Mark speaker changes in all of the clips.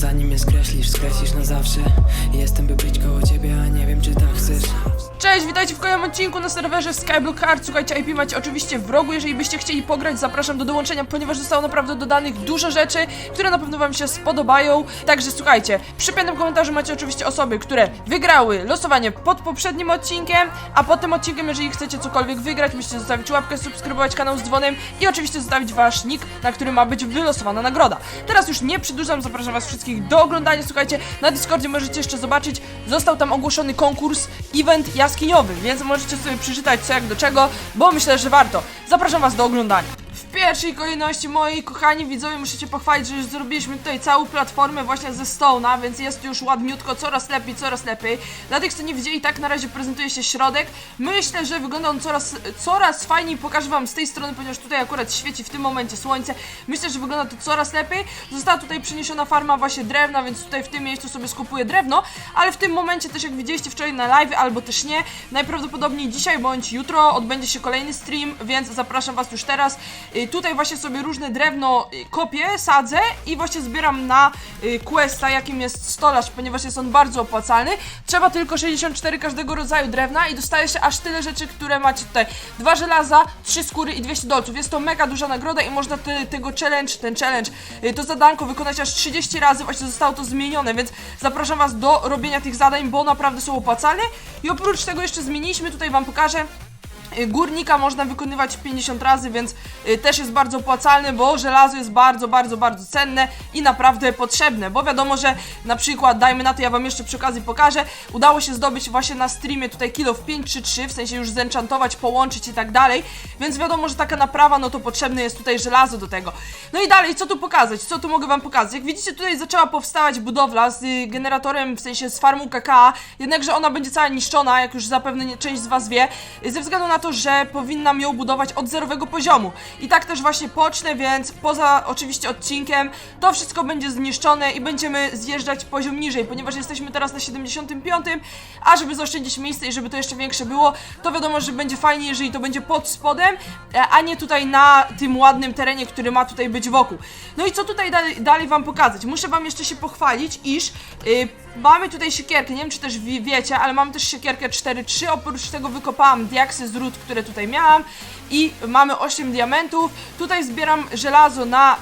Speaker 1: Zanim mnie skreślisz, skreślisz na zawsze Jestem by być koło ciebie, a nie wiem czy tak chcesz
Speaker 2: Cześć, witajcie w kolejnym odcinku na serwerze Skyblock Heart. Słuchajcie, IP macie oczywiście w rogu, jeżeli byście chcieli pograć, zapraszam do dołączenia, ponieważ zostało naprawdę dodanych dużo rzeczy, które na pewno wam się spodobają. Także słuchajcie, przy piętnym komentarzu macie oczywiście osoby, które wygrały losowanie pod poprzednim odcinkiem, a pod tym odcinkiem, jeżeli chcecie cokolwiek wygrać, musicie zostawić łapkę, subskrybować kanał z dzwonem i oczywiście zostawić wasz nick, na który ma być wylosowana nagroda. Teraz już nie przedłużam, zapraszam was wszystkich do oglądania. Słuchajcie, na Discordzie możecie jeszcze zobaczyć, został tam ogłoszony konkurs, event jaskiniowy, więc możecie sobie przeczytać co jak do czego, bo myślę, że warto. Zapraszam was do oglądania. W pierwszej kolejności, moi kochani widzowie, muszę się pochwalić, że już zrobiliśmy tutaj całą platformę właśnie ze Stone'a, więc jest już ładniutko, coraz lepiej, coraz lepiej. Dla tych, co nie widzieli, tak na razie prezentuje się środek. Myślę, że wygląda on coraz, coraz fajniej, pokażę wam z tej strony, ponieważ tutaj akurat świeci w tym momencie słońce. Myślę, że wygląda to coraz lepiej. Została tutaj przeniesiona farma właśnie drewna, więc tutaj w tym miejscu sobie skupuję drewno, ale w tym momencie też jak widzieliście wczoraj na live, albo też nie, najprawdopodobniej dzisiaj bądź jutro odbędzie się kolejny stream, więc zapraszam was już teraz. Y, Tutaj właśnie sobie różne drewno y, kopię, sadzę i właśnie zbieram na y, questa, jakim jest stolarz, ponieważ jest on bardzo opłacalny. Trzeba tylko 64 każdego rodzaju drewna i dostaje się aż tyle rzeczy, które macie tutaj. Dwa żelaza, trzy skóry i 200 dolców. Jest to mega duża nagroda i można te, tego challenge, ten challenge, to zadanko wykonać aż 30 razy. Właśnie zostało to zmienione, więc zapraszam was do robienia tych zadań, bo naprawdę są opłacalne. I oprócz tego jeszcze zmieniliśmy, tutaj wam pokażę, Górnika można wykonywać 50 razy, więc y, też jest bardzo opłacalny, bo żelazo jest bardzo, bardzo, bardzo cenne i naprawdę potrzebne, bo wiadomo, że na przykład, dajmy na to, ja wam jeszcze przy okazji pokażę, udało się zdobyć właśnie na streamie tutaj kilo w 5 czy 3, w sensie już zenchantować, połączyć i tak dalej, więc wiadomo, że taka naprawa, no to potrzebne jest tutaj żelazo do tego. No i dalej, co tu pokazać, co tu mogę wam pokazać? Jak widzicie, tutaj zaczęła powstawać budowla z y, generatorem, w sensie z farmą KK, jednakże ona będzie cała niszczona, jak już zapewne część z was wie, y, ze względu na to, że powinnam ją budować od zerowego poziomu. I tak też właśnie pocznę, więc poza oczywiście odcinkiem to wszystko będzie zniszczone i będziemy zjeżdżać poziom niżej, ponieważ jesteśmy teraz na 75, a żeby zaoszczędzić miejsce i żeby to jeszcze większe było, to wiadomo, że będzie fajnie, jeżeli to będzie pod spodem, e, a nie tutaj na tym ładnym terenie, który ma tutaj być wokół. No i co tutaj dalej, dalej wam pokazać? Muszę wam jeszcze się pochwalić, iż y, mamy tutaj siekierkę, nie wiem czy też wi- wiecie, ale mamy też siekierkę 4-3, oprócz tego wykopałam diaksy z które tutaj miałam i mamy 8 diamentów. Tutaj zbieram żelazo na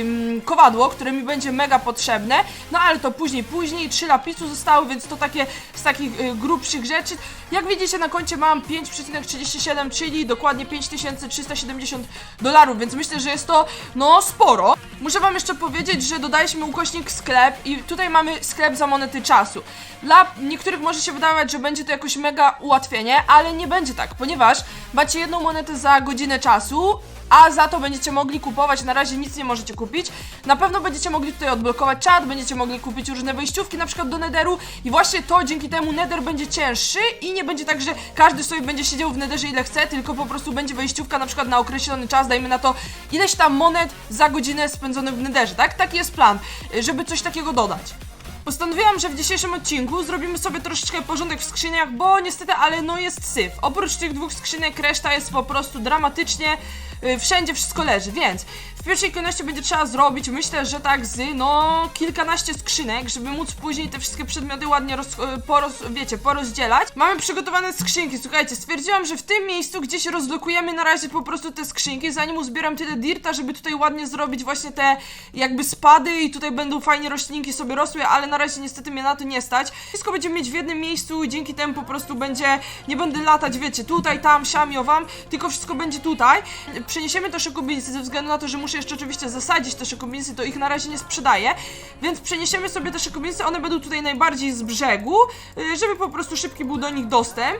Speaker 2: ym, kowadło, które mi będzie mega potrzebne, no ale to później, później 3 lapisu zostały, więc to takie z takich y, grubszych rzeczy. Jak widzicie na koncie mam 5,37, czyli dokładnie 5370 dolarów, więc myślę, że jest to no sporo. Muszę wam jeszcze powiedzieć, że dodaliśmy ukośnik sklep i tutaj mamy sklep za monety czasu. Dla niektórych może się wydawać, że będzie to jakoś mega ułatwienie, ale nie będzie tak, ponieważ macie jedną monetę za godzinę czasu, a za to będziecie mogli kupować, na razie nic nie możecie kupić. Na pewno będziecie mogli tutaj odblokować czat, będziecie mogli kupić różne wejściówki, na przykład do Netheru i właśnie to dzięki temu Nether będzie cięższy i nie będzie tak, że każdy sobie będzie siedział w Netherze ile chce, tylko po prostu będzie wejściówka na przykład na określony czas, dajmy na to ileś tam monet za godzinę spędzonych w Netherze, tak? Taki jest plan, żeby coś takiego dodać. Postanowiłam, że w dzisiejszym odcinku zrobimy sobie troszeczkę porządek w skrzyniach, bo niestety, ale no jest syf. Oprócz tych dwóch skrzynek reszta jest po prostu dramatycznie, y, wszędzie wszystko leży, więc w pierwszej kolejności będzie trzeba zrobić, myślę, że tak z, no, kilkanaście skrzynek, żeby móc później te wszystkie przedmioty ładnie roz, y, poroz, wiecie, porozdzielać. Mamy przygotowane skrzynki, słuchajcie, stwierdziłam, że w tym miejscu gdzieś rozlokujemy na razie po prostu te skrzynki, zanim uzbieram tyle dirta, żeby tutaj ładnie zrobić właśnie te jakby spady i tutaj będą fajnie roślinki sobie rosły, ale na razie niestety mnie na to nie stać. Wszystko będziemy mieć w jednym miejscu i dzięki temu po prostu będzie, nie będę latać, wiecie, tutaj, tam, siam, wam, tylko wszystko będzie tutaj. Przeniesiemy te szokobinsy ze względu na to, że muszę jeszcze oczywiście zasadzić te szokobinsy, to ich na razie nie sprzedaję, więc przeniesiemy sobie te szokobinsy, one będą tutaj najbardziej z brzegu, y, żeby po prostu szybki był do nich dostęp.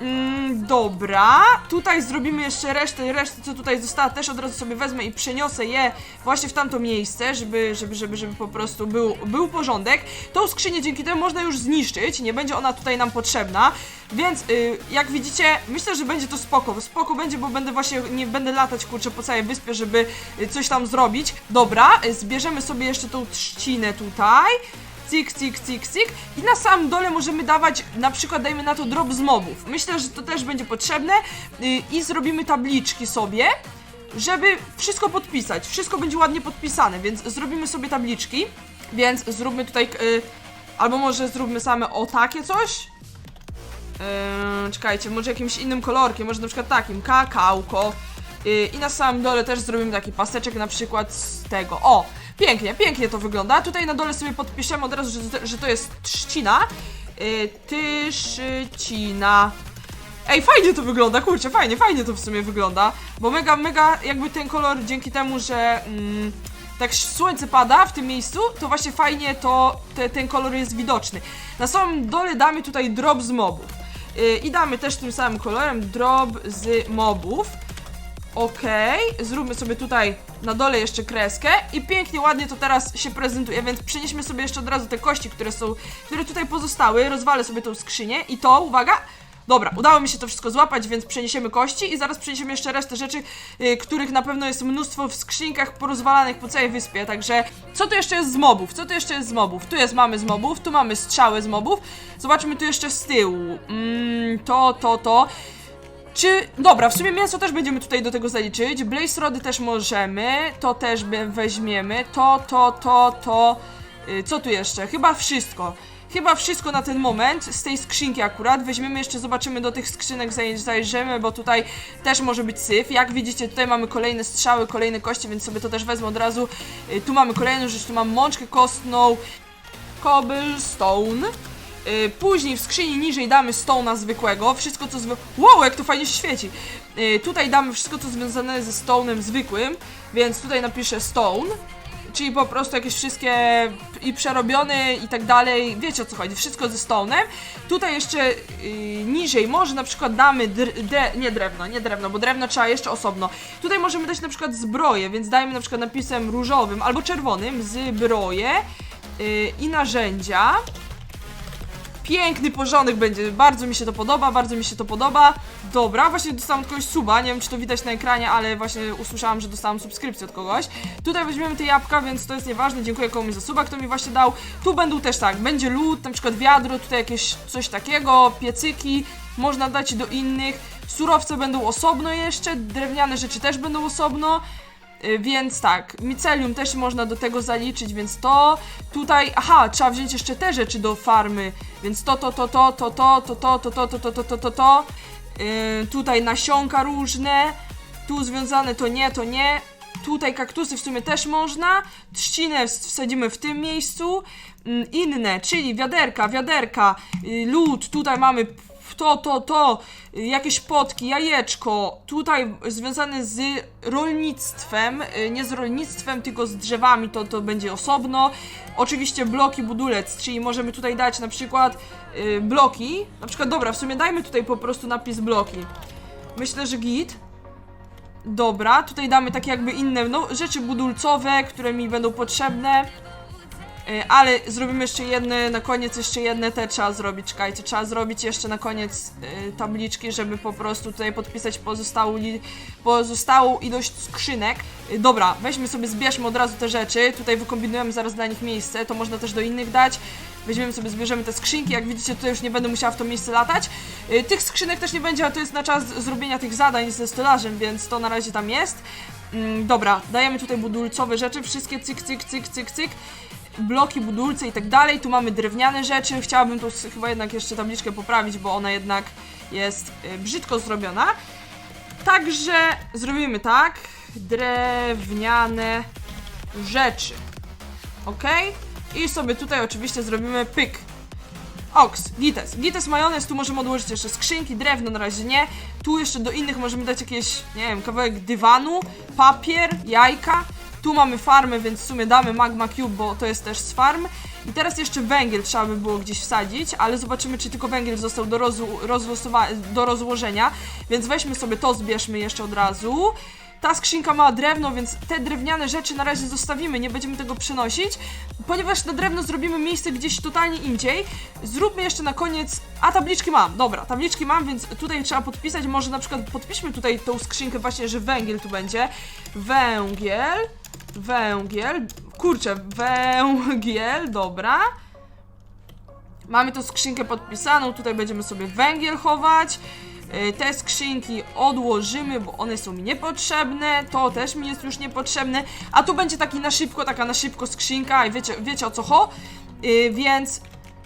Speaker 2: Mm, dobra, tutaj zrobimy jeszcze resztę, resztę co tutaj została też od razu sobie wezmę i przeniosę je właśnie w tamto miejsce, żeby, żeby, żeby, żeby po prostu był, był porządek. Tą skrzynię dzięki temu można już zniszczyć, nie będzie ona tutaj nam potrzebna, więc y, jak widzicie, myślę, że będzie to spoko, spoko będzie, bo będę właśnie, nie będę latać kurczę po całej wyspie, żeby y, coś tam zrobić. Dobra, y, zbierzemy sobie jeszcze tą trzcinę tutaj. Cik, cik, cik, cik. I na samym dole możemy dawać, na przykład dajmy na to drop z mobów. Myślę, że to też będzie potrzebne. Yy, I zrobimy tabliczki sobie, żeby wszystko podpisać. Wszystko będzie ładnie podpisane, więc zrobimy sobie tabliczki. Więc zróbmy tutaj, y, albo może zróbmy same o takie coś? Yy, czekajcie, może jakimś innym kolorkiem, może na przykład takim, kakałko. Yy, I na samym dole też zrobimy taki paseczek na przykład z tego. O, pięknie, pięknie to wygląda. Tutaj na dole sobie podpiszemy od razu, że, że to jest trzcina. Yy, tyszycina. Ej, fajnie to wygląda, kurczę, fajnie, fajnie to w sumie wygląda. Bo mega, mega jakby ten kolor dzięki temu, że mm, tak słońce pada w tym miejscu, to właśnie fajnie to te, ten kolor jest widoczny. Na samym dole damy tutaj drop z mobów. Yy, I damy też tym samym kolorem drop z mobów. Okej, zróbmy sobie tutaj na dole jeszcze kreskę i pięknie, ładnie to teraz się prezentuje, więc przenieśmy sobie jeszcze od razu te kości, które są, które tutaj pozostały, rozwalę sobie tą skrzynię i to, uwaga, Dobra, udało mi się to wszystko złapać, więc przeniesiemy kości i zaraz przeniesiemy jeszcze resztę rzeczy, y, których na pewno jest mnóstwo w skrzynkach porozwalanych po całej wyspie, także co tu jeszcze jest z mobów? Co tu jeszcze jest z mobów? Tu jest mamy z mobów, tu mamy strzały z mobów, zobaczmy tu jeszcze z tyłu, mm, to, to, to, czy. Dobra, w sumie mięso też będziemy tutaj do tego zaliczyć. Blaze Rody też możemy. To też weźmiemy. To, to, to, to. Y, Co tu jeszcze? Chyba wszystko. Chyba wszystko na ten moment z tej skrzynki akurat. Weźmiemy jeszcze, zobaczymy do tych skrzynek, zaj- zajrzymy, bo tutaj też może być syf. Jak widzicie, tutaj mamy kolejne strzały, kolejne kości, więc sobie to też wezmę od razu. Y, Tu mamy kolejną rzecz, tu mam mączkę kostną, cobblestone. Y, Później w skrzyni niżej damy stone'a zwykłego, wszystko co zwy... Wow, jak to fajnie się świeci! Y, Tutaj damy wszystko co związane ze stone'em zwykłym, więc tutaj napiszę stone, czyli po prostu jakieś wszystkie i przerobione i tak dalej, wiecie o co chodzi, wszystko ze stone'em. Tutaj jeszcze y, niżej może na przykład damy, dr, dre, nie drewno, nie drewno, bo drewno trzeba jeszcze osobno. Tutaj możemy dać na przykład zbroję, więc dajmy na przykład napisem różowym albo czerwonym zbroję y, i narzędzia. Piękny porządek będzie, bardzo mi się to podoba, bardzo mi się to podoba. Dobra, właśnie dostałam od kogoś suba, nie wiem czy to widać na ekranie, ale właśnie usłyszałam, że dostałam subskrypcję od kogoś. Tutaj weźmiemy te jabłka, więc to jest nieważne, dziękuję komuś za suba, kto mi właśnie dał. Tu będą też tak, będzie lód, na przykład wiadro, tutaj jakieś coś takiego, piecyki, można dać do innych. Surowce będą osobno jeszcze, drewniane rzeczy też będą osobno. Y, Więc tak, micelium też można do tego zaliczyć, więc to tutaj, aha, trzeba wziąć jeszcze te rzeczy do farmy, więc to, to, to, to, to, to, to, to, to, to, to, to, to, to, to, to. Yy, tutaj nasionka różne, tu związane to nie, to nie. Tutaj kaktusy w sumie też można. Trzcinę ws- wsadzimy w tym miejscu. Mm, Inne, czyli wiaderka, wiaderka, y, lód, tutaj mamy to, to, to, jakieś potki, jajeczko, tutaj związane z rolnictwem, y, nie z rolnictwem, tylko z drzewami, to, to będzie osobno. Oczywiście bloki budulec, czyli możemy tutaj dać na przykład y, bloki, na przykład, dobra, w sumie dajmy tutaj po prostu napis bloki. Myślę, że git. Dobra, tutaj damy takie jakby inne no, rzeczy budulcowe, które mi będą potrzebne. Y, Ale zrobimy jeszcze jedne, na koniec jeszcze jedne te trzeba zrobić, czekajcie, trzeba zrobić jeszcze na koniec y, tabliczki, żeby po prostu tutaj podpisać pozostałą, li, pozostałą ilość skrzynek. Y, dobra, weźmy sobie, zbierzmy od razu te rzeczy, tutaj wykombinujemy zaraz dla nich miejsce, to można też do innych dać. Weźmiemy sobie, zbierzemy te skrzynki, jak widzicie tutaj już nie będę musiała w to miejsce latać. Y, Tych skrzynek też nie będzie, a to jest na czas zrobienia tych zadań ze stolarzem, więc to na razie tam jest. Mm, Dobra, dajemy tutaj budulcowe rzeczy, wszystkie cyk, cyk, cyk, cyk, cyk bloki, budulce i tak dalej. Tu mamy drewniane rzeczy. Chciałabym tu chyba jednak jeszcze tabliczkę poprawić, bo ona jednak jest y, brzydko zrobiona. Także zrobimy tak. Drewniane rzeczy. Ok? I sobie tutaj oczywiście zrobimy pyk. Ox, gites. Gites majonez, tu możemy odłożyć jeszcze skrzynki, drewno na razie nie. Tu jeszcze do innych możemy dać jakieś, nie wiem, kawałek dywanu, papier, jajka. Tu mamy farmę, więc w sumie damy magma cube, bo to jest też z farm. I teraz jeszcze węgiel trzeba by było gdzieś wsadzić, ale zobaczymy, czy tylko węgiel został do, do rozłożenia. Więc weźmy sobie to, zbierzmy jeszcze od razu. Ta skrzynka ma drewno, więc te drewniane rzeczy na razie zostawimy, nie będziemy tego przenosić, ponieważ na drewno zrobimy miejsce gdzieś totalnie indziej. Zróbmy jeszcze na koniec. A tabliczki mam, dobra, tabliczki mam, więc tutaj trzeba podpisać. Może na przykład podpiszmy tutaj tą skrzynkę, właśnie, że węgiel tu będzie. Węgiel, węgiel, kurczę, węgiel, dobra. Mamy tą skrzynkę podpisaną, tutaj będziemy sobie węgiel chować. Y, Te skrzynki odłożymy, bo one są mi niepotrzebne. To też mi jest już niepotrzebne. A tu będzie taki na szybko, taka na szybko skrzynka i wiecie, wiecie o co ho. Y, więc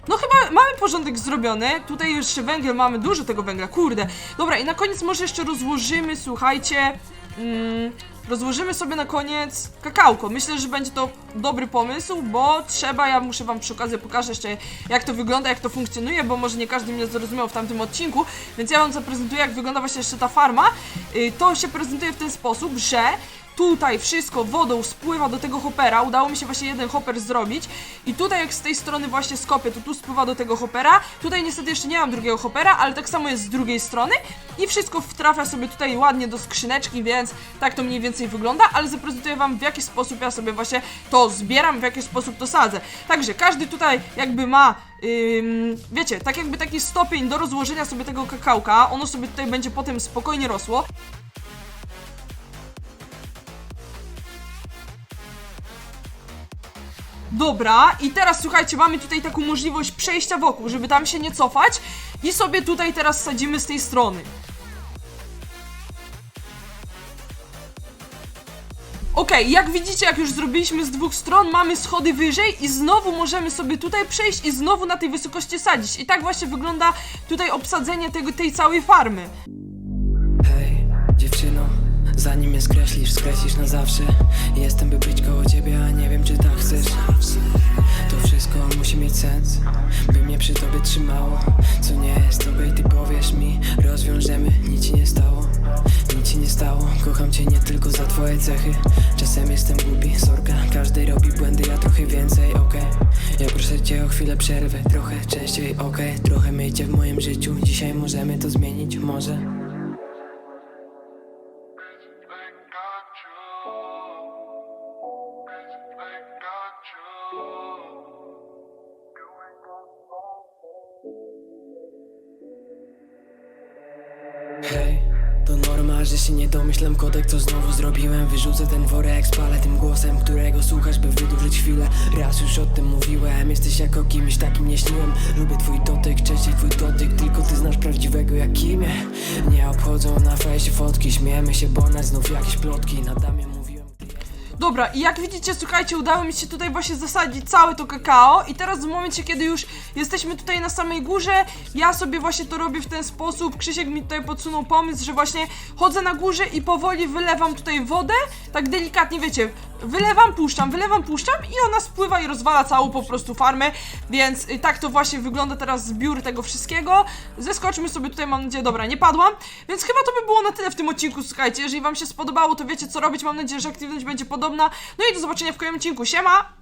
Speaker 2: no chyba mamy porządek zrobiony. Tutaj jeszcze węgiel mamy, dużo tego węgla, kurde. Dobra, i na koniec może jeszcze rozłożymy, słuchajcie. Mm, rozłożymy sobie na koniec kakałko. Myślę, że będzie to dobry pomysł, bo trzeba, ja muszę wam przy okazji pokażę jeszcze jak to wygląda, jak to funkcjonuje, bo może nie każdy mnie zrozumiał w tamtym odcinku, więc ja wam zaprezentuję jak wygląda właśnie jeszcze ta farma. Y, to się prezentuje w ten sposób, że Tutaj wszystko wodą spływa do tego hopera. Udało mi się właśnie jeden hopper zrobić. I tutaj jak z tej strony właśnie skopię, to tu spływa do tego hopera. Tutaj niestety jeszcze nie mam drugiego hopera, ale tak samo jest z drugiej strony. I wszystko wtrafia sobie tutaj ładnie do skrzyneczki, więc tak to mniej więcej wygląda. Ale zaprezentuję wam w jaki sposób ja sobie właśnie to zbieram, w jaki sposób to sadzę. Także każdy tutaj jakby ma wiecie, tak jakby taki stopień do rozłożenia sobie tego kakałka, ono sobie tutaj będzie potem spokojnie rosło. Dobra, i teraz słuchajcie, mamy tutaj taką możliwość przejścia wokół, żeby tam się nie cofać i sobie tutaj teraz sadzimy z tej strony. Okej, jak widzicie, jak już zrobiliśmy z dwóch stron, mamy schody wyżej i znowu możemy sobie tutaj przejść i znowu na tej wysokości sadzić. I tak właśnie wygląda tutaj obsadzenie tego, tej całej farmy.
Speaker 1: Hej, dziewczyno, zanim mnie skreślisz, skreślisz na zawsze. Jestem by być koło ciebie, a nie wiem czy tak chcesz. To wszystko musi mieć sens, by mnie przy tobie trzymało. Co nie jest okej, ty powiesz mi, rozwiążemy, nic ci nie stało. Nic ci nie stało, kocham cię nie tylko za twoje cechy. Czasem jestem głupi, sorka, każdy robi błędy, ja trochę więcej, okej. Ja proszę cię o chwilę przerwy, trochę częściej, okej. Trochę myjcie w moim życiu, dzisiaj możemy to zmienić, może domyślam kodek, co znowu zrobiłem. Wyrzucę ten worek, spalę tym głosem, którego słuchasz, by wydłużyć chwilę. Raz już o tym mówiłem, jesteś jak o kimś takim nie śniłem Lubię twój dotyk, częściej twój dotyk, tylko ty znasz prawdziwego jak imię. Nie obchodzą na fejsie fotki, śmiejemy się, bo nas znów jakieś plotki Na damie mówiłem
Speaker 2: Dobra, i jak widzicie, słuchajcie, udało mi się tutaj właśnie zasadzić całe to kakao. I teraz w momencie, kiedy już jesteśmy tutaj na samej górze, ja sobie właśnie to robię w ten sposób, Krzysiek mi tutaj podsunął pomysł, że właśnie chodzę na górze i powoli wylewam tutaj wodę, tak delikatnie, wiecie, wylewam, puszczam, wylewam, puszczam i ona spływa i rozwala całą po prostu farmę, więc y, tak to właśnie wygląda teraz zbiór tego wszystkiego. Zeskoczmy sobie tutaj, mam nadzieję, dobra, nie padłam, więc chyba to by było na tyle w tym odcinku, słuchajcie, jeżeli wam się spodobało, to wiecie co robić, mam nadzieję, że aktywność będzie podobna, no i do zobaczenia w kolejnym odcinku, siema!